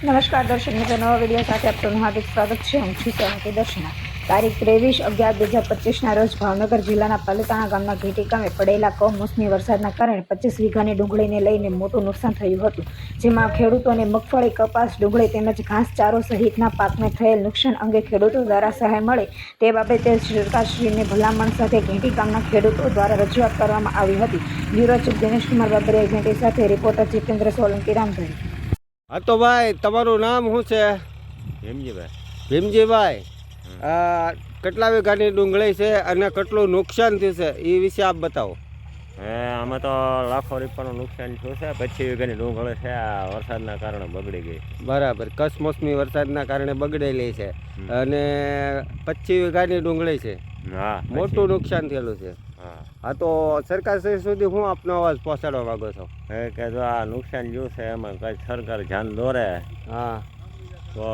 નમસ્કાર, દર્શક મિત્રો. નવા વીડિયો સાથે આપનું હાર્દિક સ્વાગત છે. હું છું સહમતી દર્શના. તારીખ ત્રેવીસ અગિયાર બે હજાર પચીસના રોજ ભાવનગર જિલ્લાના પાલિતાણા ગામના ઘેટી ગામે પડેલા કમોસમી વરસાદના કારણે પચીસ વીઘાની ડુંગળીને લઈને મોટું નુકસાન થયું હતું. જેમાં ખેડૂતોને મગફળી, કપાસ, ડુંગળી તેમજ ઘાસચારો સહિતના પાકને થયેલ નુકસાન અંગે ખેડૂતો દ્વારા સહાય મળે તે બાબતે સરકારશ્રીને ભલામણ સાથે ઘેટી ગામના ખેડૂતો દ્વારા રજૂઆત કરવામાં આવી હતી. બ્યુરો ચીફ દિનેશકુમાર બાબરિયા ઘેટી સાથે રિપોર્ટર જીતેન્દ્ર સોલંકી રામધરી. હા તો ભાઈ તમારું નામ શું છે? ભીમજીભાઈ. ભીમજીભાઈ. કેટલા વીઘાની ડુંગળી છે અને કેટલું નુકસાન થયું છે? એ વિશે આપ બતાવો. હે આમાં તો લાખો રૂપિયાનું નુકસાન થયું છે. પછી વીઘાની ડુંગળી છે. આ વરસાદના કારણે બગડી ગઈ બરાબર. કસમોસમી વરસાદના કારણે બગડેલી છે. અને પચીસ વીઘાની ડુંગળી છે. હા મોટું નુકસાન થયેલું છે. હા. તો સરકાર શ્રી સુધી હું આપનો અવાજ પહોંચાડવા માંગો છો? એ કે જો આ નુકસાન જો છે એમાં કંઈ સરકાર ધ્યાન દોરે હા. તો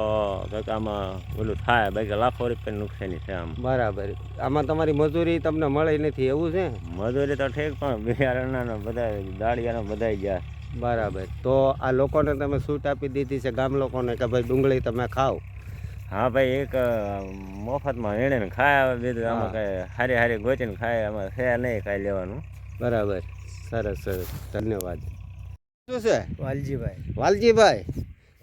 કંઈક આમાં ઓલું થાય બાકી લાખો રૂપિયાની નુકસાની છે આમ. બરાબર. આમાં તમારી મજૂરી તમને મળી નથી એવું છે? મજૂરી તો ઠીક પણ બિહારના બધા દાળિયાના બધા ગયા. બરાબર. તો આ લોકોને તમે છૂટ આપી દીધી છે ગામ લોકોને કે ભાઈ ડુંગળી તમે ખાઓ. હા ભાઈ એક મફતમાં વીણીને ખાય હવે બીજું આમાં કાંઈ હારી હારી ગોચીને ખાય આમાં છે નહીં કાંઈ લેવાનું. બરાબર. સરસ સરસ. ધન્યવાદ. શું છે? વાલજીભાઈ. વાલજીભાઈ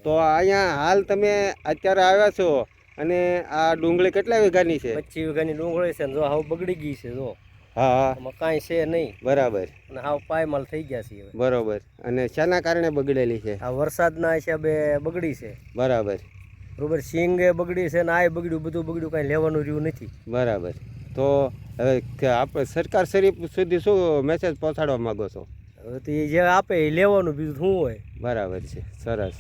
તો અહીંયા હાલ તમે અત્યારે આવ્યા છો અને આ ડુંગળી કેટલા વીઘાની છે? પચીસ વીઘાની ડુંગળી છે ને જો હાવ બગડી ગઈ છે જો. હા હા. કાંઈ છે નહીં. બરાબર. અને હાવ પાયમાલ થઈ ગયા છે બરાબર. અને શાના કારણે બગડેલી છે? આ વરસાદના હિસાબે બગડી છે. બરાબર. બરોબર? સિંગે બગડી છે ને આય બગડ્યું બધું બગડ્યું કાંઈ લેવાનું રહ્યું નથી. બરાબર. તો હવે આપણે સરકાર શરીફ સુધી શું મેસેજ પહોંચાડવા માંગો છો? હવે તો એ જે આપે એ લેવાનું બીજું શું હોય? બરાબર છે. સરસ.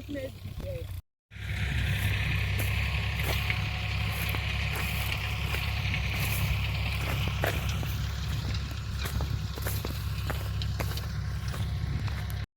Ötmez.